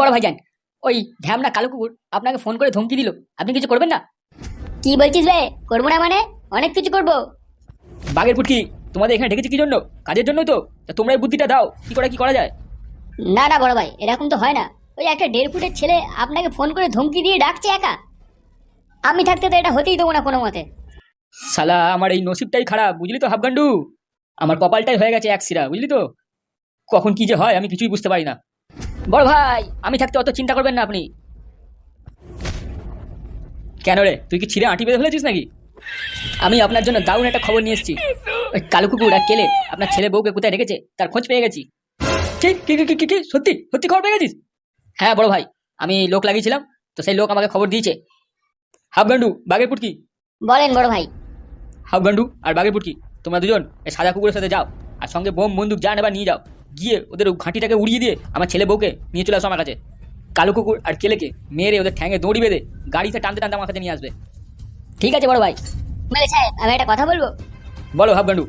বড় ভাইজান ওই ঢ্যামনা কালো কুকুর আপনাকে ফোন করে ধমকি দিল। আপনি কিছু করবেন না? কি বলছিস রে? করব না মানে? অনেক কিছু করব। বাঘের পুটকি তোমাদের এখানে ডেকেছি কি জন্য? কাজের জন্যই তো। তা তোমরা এই বুদ্ধিটা দাও কি করে কি করা যায়? না না বড় ভাই এরকম তো হয় না। ওই একটা দেড় ফুটের ছেলে আপনাকে ফোন করে ধমকি দিয়ে ডাকছে একা। আমি থাকতে তো এটা হতেই দেবো না কোনো মতে। শালা আমার এই নসিবটাই খারাপ বুঝলি তো হাফগান্ডু? আমার কপালটাই হয়ে গেছে এক সিরা বুঝলি তো? কখন কি যে হয় আমি কিছুই বুঝতে পারি না। বড় ভাই আমি থাকতে অত চিন্তা করবেন না আপনি। কেন রে তুই কি ছিঁড়ে আঁটি বেঁধে ফেলেছিস নাকি? আমি আপনার জন্য দারুণ একটা খবর নিয়ে এসেছি। ওই কালো কুকুর আর কেলে আপনার ছেলে বউকে কোথায় রেখেছে তার খোঁজ পেয়ে গেছি। কি কি কি, কি কি কি সত্যি সত্যি খবর পেয়ে গেছিস? হ্যাঁ বড় ভাই আমি লোক লাগিয়েছিলাম তো সেই লোক আমাকে খবর দিয়েছে। হাফ হাফগান্ডু বাঘের পুটকি। বলেন বড় ভাই। হাফ হাফগান্ডু আর বাঘের পুটকি তোমরা দুজন এই সাদা কুকুরের সাথে যাও আর সঙ্গে বোম বন্দুক যা নেবা নিয়ে যাও। গিয়ে ওদের ঘাঁটিটাকে উড়িয়ে দিয়ে আমার ছেলে বউকে নিয়ে চলে আসো আমার কাছে। কালো কুকুর আর কেলেকে মেরে ওদের ঠ্যাঙে দড়ি বেঁধে গাড়িতে টানতে টানতে আমার কাছে নিয়ে আসবে। ঠিক আছে বড় ভাই। সাহেব আমি একটা কথা বলব? বলো হাফগান্ডু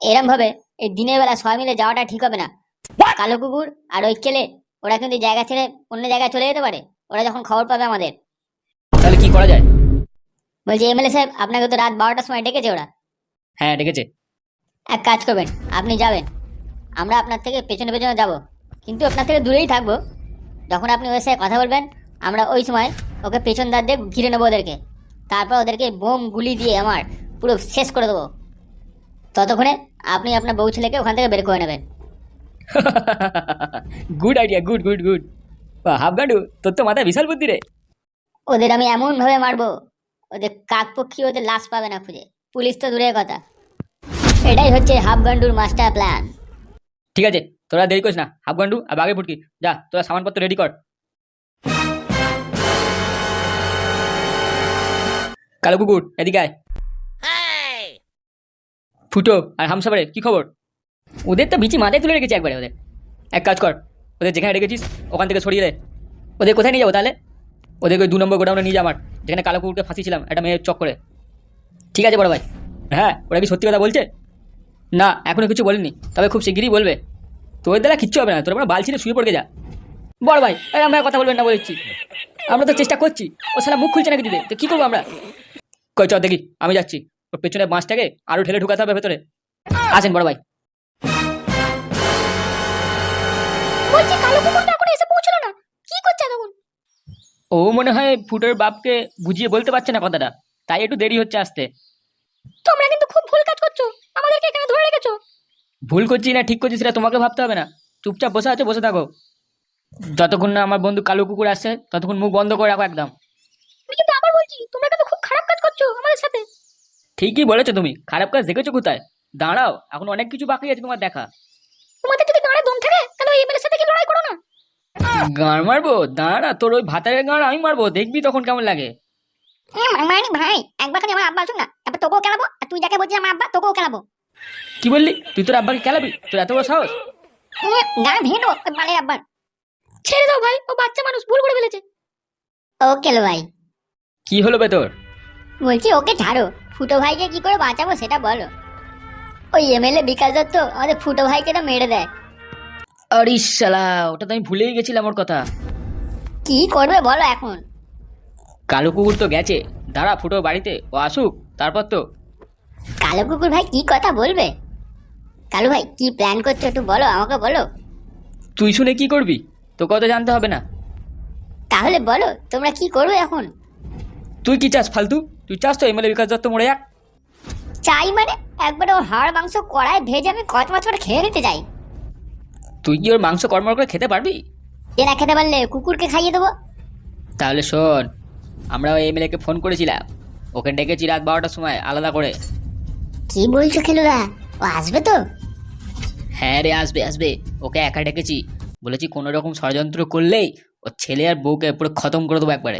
এরম ভাবে এই দিনের বেলা সবাই মিলে যাওয়াটা ঠিক হবে না। কালো কুকুর আর ওই কেলে ওরা কিন্তু জায়গা ছেড়ে অন্য জায়গায় চলে যেতে পারে। ওরা যখন খবর পাবে আমাদের। তাহলে কি করা যায়? বলছি এমএলএ সাহেব আপনাকে তো রাত বারোটার সময় ডেকেছে ওরা। হ্যাঁ ডেকেছে। এক কাজ করবেন আপনি যাবেন। আমরা আপনার থেকে পেছনে পেছনে যাব। কিন্তু আপনার থেকে দূরেই থাকব। যখন আপনি ওর সাথে কথা বলবেন আমরা ওই সময় ওকে পেছন দাঁত দিয়ে ঘিরে নেব ওদেরকে। তারপর ওদেরকে বোম গুলি দিয়ে আমার পুরো শেষ করে দেবো। ততক্ষণে আপনি আপনার বউ ছেলেকে ওখান থেকে বের করে নেবেন। Good idea good good good হাফগান্ডু তোর তো মাথায় বিশাল বুদ্ধি রে। ওদের আমি এমনভাবে মারবো ওদের কাকপক্ষী ওদের লাশ পাবে না খুঁজে। পুলিশ তো দূরের কথা। এটাই হচ্ছে হাফগান্ডুর মাস্টার প্ল্যান ঠিক আছে তোরা দেরি করিস না। হাফ হাফগান্ডু আর বাঘের ফুটকি যা তোরা সামানপত্র রেডি কর। কালো কুকুর এদিকে আয়। ফুটো আর হামসাবারে কি খবর? ওদের তো বিচি মাথায় তুলে রেখেছি একবারে ওদের। এক কাজ কর ওদের যেখানে রেখেছিস ওখান থেকে সরিয়ে দে। ওদের কোথায় নিয়ে যাব তাহলে? ওদেরকে ওই দু নম্বর গোডাউনে নিয়ে যা আমার যেখানে কালো কুকুরকে ফাঁসিয়েছিলাম একটা মেয়ের চক করে। ঠিক আছে বড় ভাই। হ্যাঁ ওরা কি সত্যি কথা বলছে? না এখনও কিছু বলিনি। তবে খুব শিগগিরই বলবে। তোর দ্বারা কিচ্ছু হবে না তোর আমরা বালছিনে শুয়ে পড়ে যা বড় ভাই আরে আমরা কথা বলবেন না বলেছি আমরা তো চেষ্টা করছি ও সালা মুখ খুলছে না কিছুতে তো কি করব আমরা? কই চল দেখি আমি যাচ্ছি। ওর পেছনে বাঁশটাকে আরও ঠেলে ঢুকাতে হবে ভেতরে। আসেন বড় ভাই। বলছি কালো কুকুরটা এখন এসে পৌঁছলো না। কি করছে তখন ও মনে হয় ফুটোর বাপকে বুঝিয়ে বলতে পারছে না কথাটা। তাই একটু দেরি হচ্ছে আসতে। তোমরা কিন্তু খুব ভুল কাজ করছ। আমাদেরকে এখানে ধরে রেখেছো। ভুল করছি না ঠিক করছি সেটা তোমাকে ভাবতে হবে না। চুপচাপ বসে আছো বসে থাকো। যতক্ষণ না আমার বন্ধু কালো কুকুর আসছে ততক্ষণ মুখ বন্ধ করে রাখো একদম। আমি কিন্তু আবার বলছি তোমরা কিন্তু খুব খারাপ কাজ করছ আমাদের সাথে। ঠিকই বলেছ তুমি খারাপ কাজ দেখেছ কোথায়? দাঁড়াও এখন অনেক কিছু বাকি আছে তোমার দেখা। তোমাদের যদি গাড়ে দম থাকে তাহলে ওই এমএলএর সাথে কি লড়াই করো না? গাঁড় মারবো? দাঁড়া তোর ওই ভাতারের গাঁড় আমি মারবো দেখবি তখন কেমন লাগে। মানি ভাই একবার খালি আমার আব্বা না। তারপর তোকেও খেলাবো আর তুই যাকে বলছিস আমার আব্বা তোকেও খেলাবো। কি বললি? তুই তোর আব্বাকে খেলাবি? তোর এত বড় সাহস? গান ভেঙে দেবো ওই আব্বার। ছেড়ে দাও ভাই ও বাচ্চা মানুষ ভুল করে ফেলেছে। ও কেলো ভাই। কি হলো বে তোর? বলছি ওকে ছাড়ো। ফুটো ভাইকে কি করে বাঁচাবো সেটা বলো। ওই এমএলএ বিকাশ দত্ত আমাদের ফুটো ভাইকে তো মেরে দেয়। আরে শালা ওটা তো আমি ভুলেই গেছিলাম ওর কথা। কি করবে বলো এখন? কালো কুকুর তো গেছে। দাঁড়া ফুটো বাড়িতে ও আসুক তারপর তো। কালো কুকুর ভাই কি কথা বলবে? কালু ভাই কি প্ল্যান করছ একটু বলো আমাকে বলো। তুই শুনে কি করবি? তোকে অত জানতে হবে না। তাহলে বলো তোমরা কি করবে এখন? তুই কি চাস ফালতু? তুই চাস তো এমএলএ বিকাশ দত্ত মরে যাক। চাই মানে একবারে ওর হাড় মাংস কড়ায় ভেজে আমি কচ মাছ করে খেয়ে নিতে চাই। তুই কি ওর মাংস কর্ম করে খেতে পারবি? এ না খেতে পারলে কুকুরকে খাইয়ে দেবো। তাহলে শোন আমরা ওই এমএলএকে ফোন করেছিলাম। ওকে ডেকেছি রাত বারোটার সময় আলাদা করে। কি বলছো খেলুদা ও আসবে তো? হ্যাঁ রে আসবে আসবে। ওকে একা ডেকেছি। বলেছি কোনো রকম ষড়যন্ত্র করলেই ওর ছেলে আর বউকে পুরো খতম করে দেবো একবারে।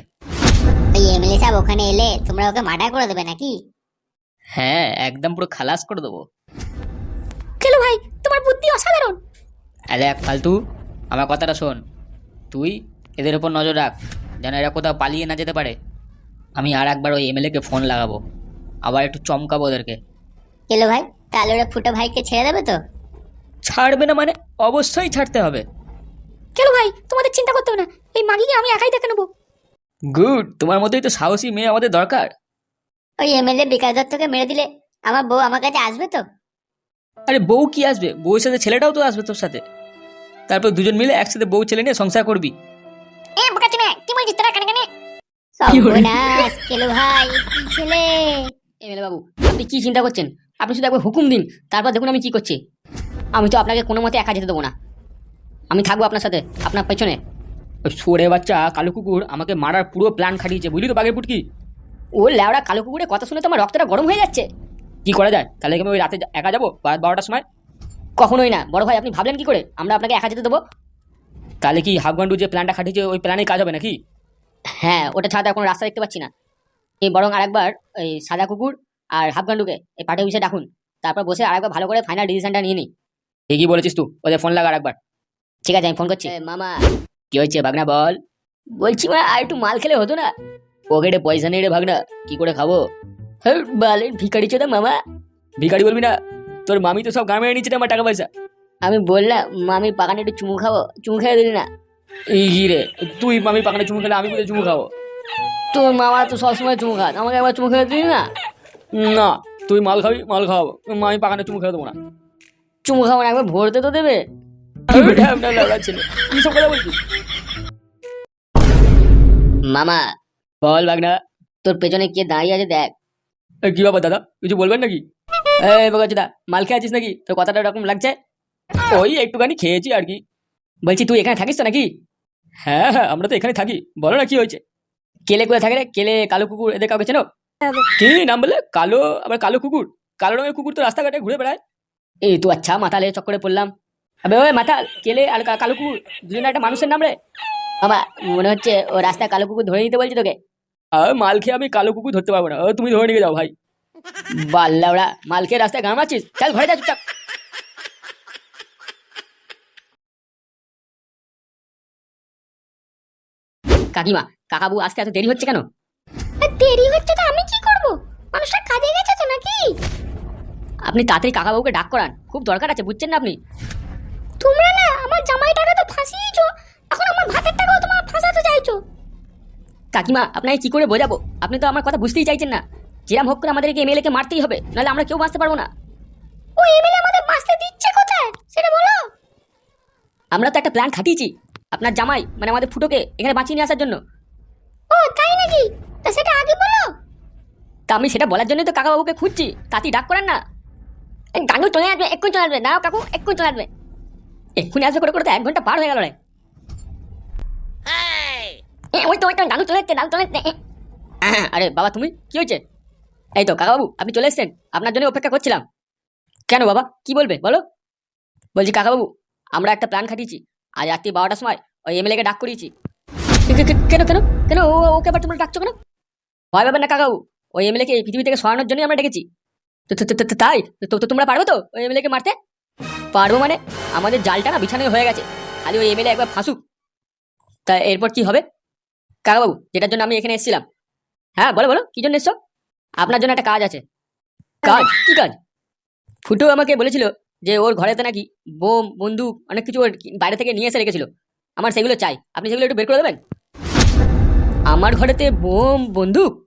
ওই এমএলএ সাহেব ওখানে এলে তোমরা ওকে মার্ডার করে দেবে নাকি? হ্যাঁ একদম পুরো খালাস করে দেবো। খেলু ভাই তোমার বুদ্ধি অসাধারণ। আরে এক ফালতু আমার কথাটা শোন। তুই এদের উপর নজর রাখ। যেন এরা কোথাও পালিয়ে না যেতে পারে। আমি আর একবার ওই এমএলএকে ফোন লাগাবো। আবার একটু চমকাবো ওদেরকে। খেলু ভাই তাহলে ওরা ফুটো ভাইকে ছেড়ে দেবে তো? ছাড়বে না মানে অবশ্যই ছাড়তে হবে। কেন ভাই? তোমাদের চিন্তা করতে হবে না। এই মাগিকে আমি একাই দেখে নেব। গুড তোমার মতোই তো সাহসী মেয়ে আমাদের দরকার। ওই এমএলএ বিকাশ দত্তকে মেরে দিলে আমার বউ আমার কাছে আসবে তো? আরে বউ কি আসবে? বউয়ের সাথে ছেলেটাও তো আসবে তোর সাথে। তারপর দুজন মিলে একসাথে বউ ছেলে নিয়ে সংসার করবি। এ সর্বনাশ কেলু ভাই কি ছেলে? এমএলএ বাবু আপনি কি চিন্তা করছেন? আপনি শুধু একবার হুকুম দিন তারপর দেখুন আমি কি করছি। আমি তো আপনাকে কোনো মতে একা যেতে দেবো না। আমি থাকব আপনার সাথে আপনার পেছনে। ওই সরে বাচ্চা কালো কুকুর আমাকে মারার পুরো প্ল্যান খাটিয়েছে বুঝলি তো বাঘের পুটকি? ও ল্যাওড়া কালো কুকুরের কথা শুনে তো আমার রক্তটা গরম হয়ে যাচ্ছে। কি করা যায়? তাহলে কি আমি ওই রাতে একা যাব? রাত বারোটার সময়? কখনোই না। বড় ভাই আপনি ভাবলেন কি করে? আমরা আপনাকে একা যেতে দেবো? তাহলে কি হাফগান্ডু যে প্ল্যানটা খাটিয়েছে ওই প্ল্যানে কাজ হবে নাকি? হ্যাঁ ওটা ছাড়া কোনো রাস্তা দেখতে পাচ্ছি না। এই বরং আরেকবার ওই সাদা কুকুর আর হাফগান্ডুকে এই পার্টি অফিসে ডাকুন। তারপর বসে আরেকবার ভালো করে ফাইনাল ডিসিশনটা নিয়ে নিই। ঠিকই বলেছিস তুই ওদের ফোন লাগা একবার। ঠিক আছে আমি ফোন করছি। মামা। কি হয়েছে ভাগনা বল। বলছি মা আর একটু মাল খেলে হতো না? পকেটে পয়সা নেই রে ভাগনা কি করে খাব? হ্যাঁ বালের ভিখারি চোদা মামা। ভিকারি বলবি না তোর মামি তো সব গ্রামে নিচ্ছে আমার টাকা পয়সা। আমি বললাম মামি পাকানে একটু চুমু খাব চুমু খেয়ে দিলি না। এই রে তুই মামি পাকানে চুমু খেলে আমি কোথায় চুমু খাব। তোর মামা তো সবসময় চুমু খাস আমাকে একবার চুমু খেয়ে দিলি না? না তুই মাল খাবি মাল খাওয়াবো। মামি পাকানে চুমু খেয়ে দেবো না। চুমু খাব না একবার ভরতে তো দেবে? কথা বলছিস? মামা বল বাগনা। তোর পেছনে কে দাঁড়িয়ে আছে দেখ। কি বাবা দাদা কিছু বলবেন নাকি? এই বগাচুদা মাল খেয়ে আছিস নাকি? তোর কথাটা এরকম লাগছে? ওই একটুখানি খেয়েছি আর কি। বলছি তুই এখানে থাকিস তো নাকি? হ্যাঁ হ্যাঁ আমরা তো এখানে থাকি। বলো না কি হয়েছে? কেলে কোথায় থাকে রে? কেলে কালো কুকুর এদের কাউকে চেনো? কি নাম বলে? কালো আবার কালো কুকুর? কালো রঙের কুকুর তো রাস্তাঘাটে ঘুরে বেড়ায়। এই তো আচ্ছা মাথালে চক্করে পড়লাম। আবে ওই মাথাল কেলে আর কালো কুকুর? দুজনে একটা মানুষের নাম রে? আমার মনে হচ্ছে ও রাস্তায় কালো কুকুর ধরে নিতে বলছি তোকে। আর মাল খেয়ে আমি কালো কুকুর ধরতে পারব না। তুমি ধরে নিয়ে যাও ভাই। বাল্লা ওরা মাল খেয়ে রাস্তায় মারছিস চল ঘরে যা চুপচাপ। কাকিমা কাকাবু আসতে এত দেরি হচ্ছে কেন? দেরি হচ্ছে তো আমি কি করব? মানুষটা কাজে গেছে তো নাকি? আপনি তাড়াতাড়ি কাকাবাবুকে ডাক করান খুব দরকার আছে বুঝছেন না আপনি? তোমরা না আমার জামাইটাকে তো ফাঁসিয়েছো এখন আমার ভাতের টাকাও তোমার ফাঁসাতে চাইছো। কাকিমা আপনাকে কি করে বোঝাবো? আপনি তো আমার কথা বুঝতেই চাইছেন না। যেরাম হোক করে আমাদেরকে এমএলএ কে মারতেই হবে নাহলে আমরা কেউ বাঁচতে পারব না। ও এমএলএ আমাদের বাঁচতে দিচ্ছে কোথায়? সেটা বলো। আমরা তো একটা প্ল্যান খাটিয়েছি। আপনার জামাই মানে আমাদের ফুটোকে এখানে বাঁচিয়ে নিয়ে আসার জন্য। ও তাই নাকি? তা সেটা আগে বলো। তা আমি সেটা বলার জন্যই তো কাকাবাবুকে খুঁজছি। তাতেই ডাক করেন না। গাঙ্গু চলে আসবে এক্ষুনি চলে আসবে। দাও কাকু এক্ষুনি চলে আসবে। এক্ষুনি আসবে করে করে তো এক ঘণ্টা পার হয়ে গেল রে। ওই তো ওই তো গাঙ্গু চলে যাচ্ছে গাঙ্গু চলে যাচ্ছে আরে বাবা তুমি কি হয়েছে? এই তো কাকাবাবু আপনি চলে এসেছেন। আপনার জন্য অপেক্ষা করছিলাম। কেন বাবা কি বলবে বলো? বলছি কাকাবাবু আমরা একটা প্ল্যান খাটিয়েছি। আজ রাত্রি বারোটার সময় ওই এমএলএ কে ডাক করিয়েছি। কেন কেন? কেন? ওকে আবার তোমরা ডাকছো কেন? ভয় পাবেন না কাকাবু ওই এমএলএ কে পৃথিবী থেকে সরানোর জন্যই আমরা ডেকেছি। তো তাই? তো তো তোমরা পারবে তো ওই এমএলএ কে মারতে? পারব মানে? আমাদের জালটা না বিছানায় হয়ে গেছে। খালি ওই এমএলএ একবার ফাঁসুক। তা এরপর কি হবে? কাকাবাবু, যেটার জন্য আমি এখানে এসেছিলাম। হ্যাঁ বলো বলো, কি জন্য এসছো? আপনার জন্য একটা কাজ আছে। কাজ? কি কাজ? ফুটো আমাকে বলেছিল যে ওর ঘরেতে নাকি বোম, বন্দুক, অনেক কিছু ওর বাইরে থেকে নিয়ে এসে রেখেছিল। আমার সেগুলো চাই। আপনি সেগুলো একটু বের করে দেবেন? আমার ঘরেতে বোম, বন্দুক